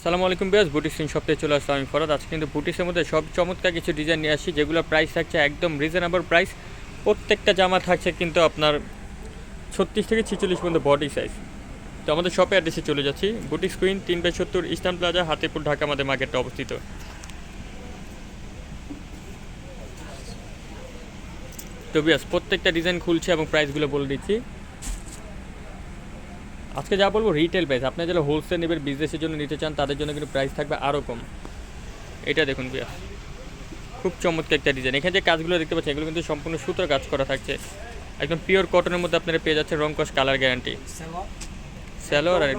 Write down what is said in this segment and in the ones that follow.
আসসালামু আলাইকুম বিয়াস বুটিক সিং শপে চলে আসলাম আমি ফরাদ। আজকে কিন্তু বুটিক্সের মধ্যে সব চমৎকার কিছু ডিজাইন নিয়ে আসি যেগুলো প্রাইস থাকছে একদম রিজনেবল প্রাইস প্রত্যেকটা জামা থাকছে কিন্তু আপনার ছত্রিশ থেকে ছিচল্লিশ পর্যন্ত বডি সাইজ তো আমাদের শপে অ্যাড্রেসে চলে যাচ্ছি। বুটিক স্কুইন তিন বাই সত্তর ইস্টার্ন প্লাজা হাতিপুর ঢাকা, আমাদের মার্কেটটা অবস্থিত। তো বিয়াস প্রত্যেকটা ডিজাইন খুলছে এবং প্রাইসগুলো বলে দিচ্ছি। আজকে যা বলব রিটেল প্রাইস আপনি যারা হোলসেল নেবেন বিজনেসের জন্য নিতে চান তাদের জন্য কিন্তু প্রাইস থাকবে আরও কম। এটা দেখুন বিয়া খুব চমৎকার একটা ডিজাইন এখানে যে কাজগুলো দেখতে পাচ্ছেন এগুলো কিন্তু সম্পূর্ণ সুতোর কাজ করা থাকছে। একদম পিওর কটনের মধ্যে আপনারা পেয়ে যাচ্ছেন রং কস কালার গ্যারান্টি স্যালোয়ার আর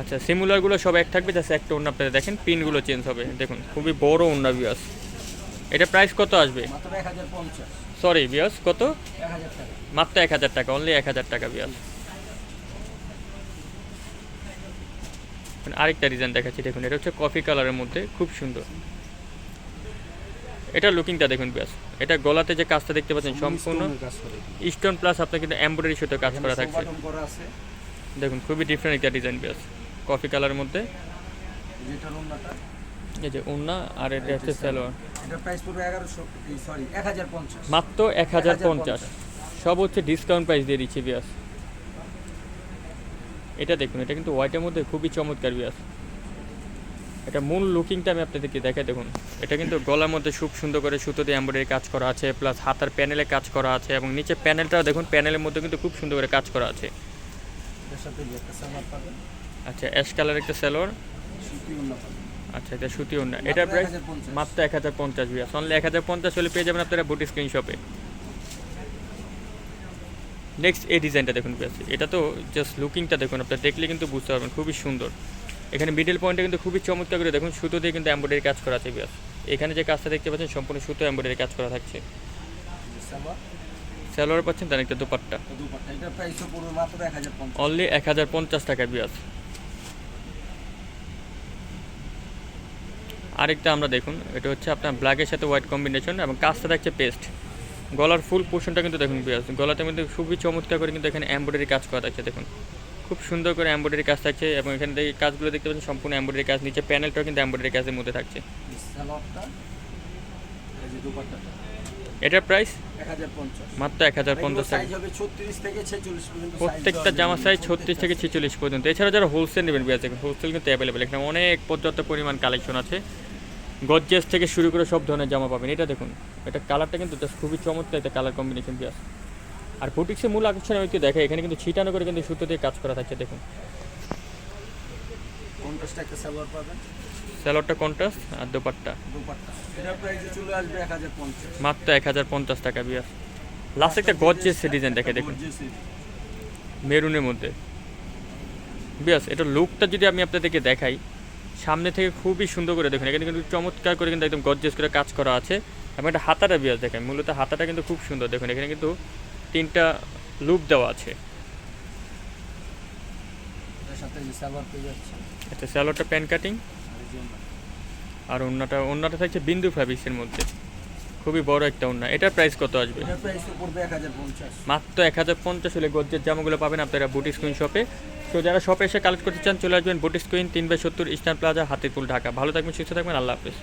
আচ্ছা সিমুলারগুলো সব এক থাকবে জাস্ট একটা ওড়না আপনারা দেখেন পিনগুলো চেঞ্জ হবে। দেখুন খুবই বড় ওড়না বিয়াস এটা প্রাইস কত আসবে? মাত্র এক হাজার পঞ্চাশ। সরি বিয়াস কত? মাত্র এক হাজার টাকা অনলি এক হাজার টাকা বিয়াস আরেকটা ডিজাইন দেখাচ্ছি দেখুন এটা হচ্ছে কফি কালারের মধ্যে খুব সুন্দর। এটা লুকিংটা দেখুন বিয়াস এটা গলাতে যে কাজটা দেখতে পাচ্ছেন সম্পূর্ণ স্টোন প্লাস আপনার কিন্তু এমব্রয়ডারি সুতো কাজ করা থাকছে। দেখুন খুবই ডিফারেন্ট একটা ডিজাইন বিয়াস কফি কালারের মধ্যে। এই যে ওন্না আর এটা হচ্ছে সালোয়ার এটা প্রাইস পড়বে এগারোশো সরি এক হাজার পঞ্চাশ। মাত্র এক হাজার পঞ্চাশ। সব হচ্ছে ডিসকাউন্ট প্রাইস দিয়ে দিচ্ছি বিয়াস এটা দেখুন এটা কিন্তু হোয়াইটের মধ্যে খুবই চমৎকার বিয়াস এটা মূল লুকিংটা আমি আপনাদেরকে দেখাই দেখুন। এটা কিন্তু গলার মধ্যে খুব সুন্দর করে সুতো দিয়ে এম্বয়ডারি কাজ করা আছে প্লাস হাতার প্যানেলে কাজ করা আছে এবং নিচে প্যানেলটাও দেখুন প্যানেলের মধ্যে কিন্তু খুব সুন্দর করে কাজ করা আছে। আচ্ছা অ্যাশ কালার একটা স্যালোয়ার আচ্ছা এটা সুতি ওড়না এটা প্রাইস মাত্র এক হাজার পঞ্চাশ বিয়াস অনলি এক হাজার পঞ্চাশ হলে পেয়ে যাবেন আপনারা বুটি স্ক্রিন শপে নেক্সট এই ডিজাইনটা দেখুন বিয়াস এটা তো জাস্ট লুকিংটা দেখুন আপনারা দেখলে কিন্তু বুঝতে পারবেন খুবই সুন্দর। এখানে মিডল পয়েন্টে কিন্তু খুবই চমৎকার করে দেখুন সুতো দিয়ে কিন্তু এম্বয়ডারি কাজ করা আছে বিয়াস এখানে যে কাজটা দেখতে পাচ্ছেন সম্পূর্ণ সুতো এম্বয়ডারি কাজ করা থাকছে। স্যালোয়ার পাচ্ছেন তার একটা দুপাট্টা। অনলি এক হাজার পঞ্চাশ। টাকা বিয়াস আরেকটা আমরা দেখুন, এটা হচ্ছে আপনার ব্ল্যাকের সাথে হোয়াইট কম্বিনেশন এবং কাজটা থাকছে পেস্ট গলার ফুল পোর্শনটা কিন্তু দেখুন গলাতে মধ্যে খুবই চমৎকার করে কিন্তু এখানে এম্ব্রয়ডারি কাজ করা থাকছে, দেখুন। খুব সুন্দর করে এম্ব্রয়ডারি কাজ থাকছে এবং এখানে থেকে কাজগুলো দেখতে পাচ্ছেন, সম্পূর্ণ এম্ব্রয়ডারি কাজ, নিচে প্যানেলটাও কিন্তু এম্ব্রয়ডারি কাজের মধ্যে থাকছে। এটার প্রাইস মাত্র এক হাজার পঞ্চাশ। টাকা প্রত্যেকটা জামা সাইজ ছত্রিশ থেকে ছেচল্লিশ পর্যন্ত। এছাড়া যারা হোলসেল নেবেন দেখুন হোলসেল কিন্তু অ্যাভেলেবেল এখানে অনেক পর্যাপ্ত পরিমাণ কালেকশন আছে। গজ্জেস থেকে শুরু করে সব ধরনের জামা পাবেন। এটা দেখুন এটা কালারটা কিন্তু জাস্ট খুবই চমৎকার এটা কালার কম্বিনেশন বিয়াস আর বুটিক্সের মূল আকর্ষণ আমি একটু দেখে এখানে কিন্তু ছিটানো করে কিন্তু সুতো দিয়ে কাজ করা থাকছে দেখুন। কন্ট্রাস্ট একটা সালোয়ার পাবেন। স্যালোয়ারটা কন্ট্রাস্ট আর দোপাট্টা। দুপাট্টা। এটার প্রাইসে চলে আসবে এক হাজার পঞ্চাশ। মাত্র এক হাজার পঞ্চাশ টাকা বিয়াস লাস্ট একটা গজ্জেস ডিজাইন দেখে দেখুন। মেরুনের মধ্যে। বিয়াস এটা লুকটা যদি আমি আপনাদেরকে দেখাই সামনে থেকে খুবই সুন্দর করে দেখুন। এখানে কিন্তু চমৎকার করে কিন্তু একদম গজ্জেস করে কাজ করা আছে। এবং একটা হাতাটা বিয়াজ দেখেন মূলত হাতাটা কিন্তু খুব সুন্দর। দেখুন এখানে কিন্তু তিনটা লুপ দেওয়া আছে। আচ্ছা একটা প্যান কাটিং। আর অন্যটা। অন্যটা থাকছে বিন্দু ফ্যাব্রিক্সের মধ্যে। খুবই বড় একটা উন্নয়ন। এটার প্রাইস কত আসবে? মাত্র এক হাজার পঞ্চাশ হলে গজ্জের জামাগুলো পাবেন আপনারা বুটিক স্কুইন শপে তো যারা শপে এসে কালেক্ট করতে চান চলে আসবেন বুটিক স্কুইন তিন বাই সত্তর ইস্টার্ন প্লাজা হাতিরপুল ঢাকা। ভালো থাকবেন সুস্থ থাকবেন আল্লাহ হাফেজ।